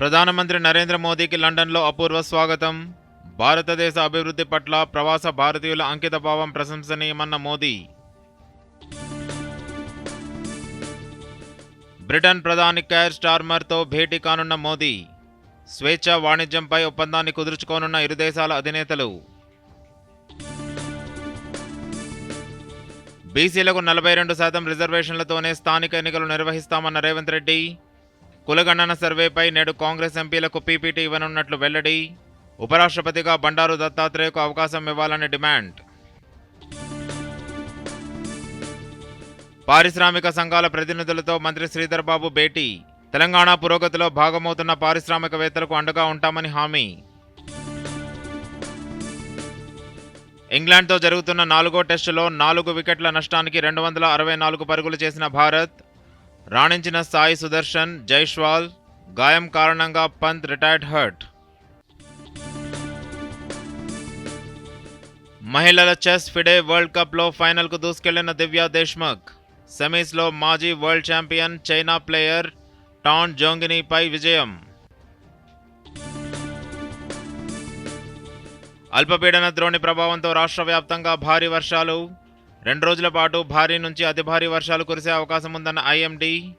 ప్రధానమంత్రి నరేంద్ర మోదీకి లండన్లో అపూర్వ స్వాగతం. భారతదేశ అభివృద్ధి పట్ల ప్రవాస భారతీయుల అంకితభావం ప్రశంసనీయమన్న మోదీ. బ్రిటన్ ప్రధాని కేర్ స్టార్మర్తో భేటీ కానున్న మోదీ. స్వేచ్ఛ వాణిజ్యంపై ఒప్పందాన్ని కుదుర్చుకోనున్న ఇరు దేశాల అధినేతలు. బీసీలకు నలభై రెండు శాతం రిజర్వేషన్లతోనే స్థానిక ఎన్నికలు నిర్వహిస్తామన్న రేవంత్ రెడ్డి. కులగణన సర్వేపై నేడు కాంగ్రెస్ ఎంపీలకు పీపీటీ ఇవ్వనున్నట్లు వెల్లడి. ఉపరాష్ట్రపతిగా బండారు దత్తాత్రేయకు అవకాశం ఇవ్వాలని డిమాండ్. పారిశ్రామిక సంఘాల ప్రతినిధులతో మంత్రి శ్రీధర్బాబు భేటీ. తెలంగాణ పురోగతిలో భాగమవుతున్న పారిశ్రామికవేత్తలకు అండగా ఉంటామని హామీ. ఇంగ్లాండ్తో జరుగుతున్న నాలుగో టెస్టులో నాలుగు వికెట్ల నష్టానికి రెండు వందల అరవై నాలుగు పరుగులు చేసిన భారత్. రాణించిన సాయి సుదర్శన్ జైష్వాల్ గాయం కారణంగా పంత్ రిటైర్డ్ హర్ట్. మహిళల చెస్ ఫిడే వరల్డ్ కప్లో ఫైనల్కు దూసుకెళ్ళిన దివ్యా దేశ్ముఖ్. సెమీస్లో మాజీ world champion China player Tan జోంగినీపై విజయం. అల్పపీడన ద్రోణి ప్రభావంతో రాష్ట్ర వ్యాప్తంగా భారీ వర్షాలు. రెండు రోజుల పాటు భారీ నుంచి అతి భారీ వర్షాలు కురిసే అవకాశం ఉందన్న ఐఎండీ.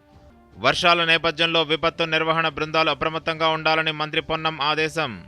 వర్షాల నేపథ్యంలో విపత్తు నిర్వహణ బృందాలు అప్రమత్తంగా ఉండాలని మంత్రి పొన్నం ఆదేశం.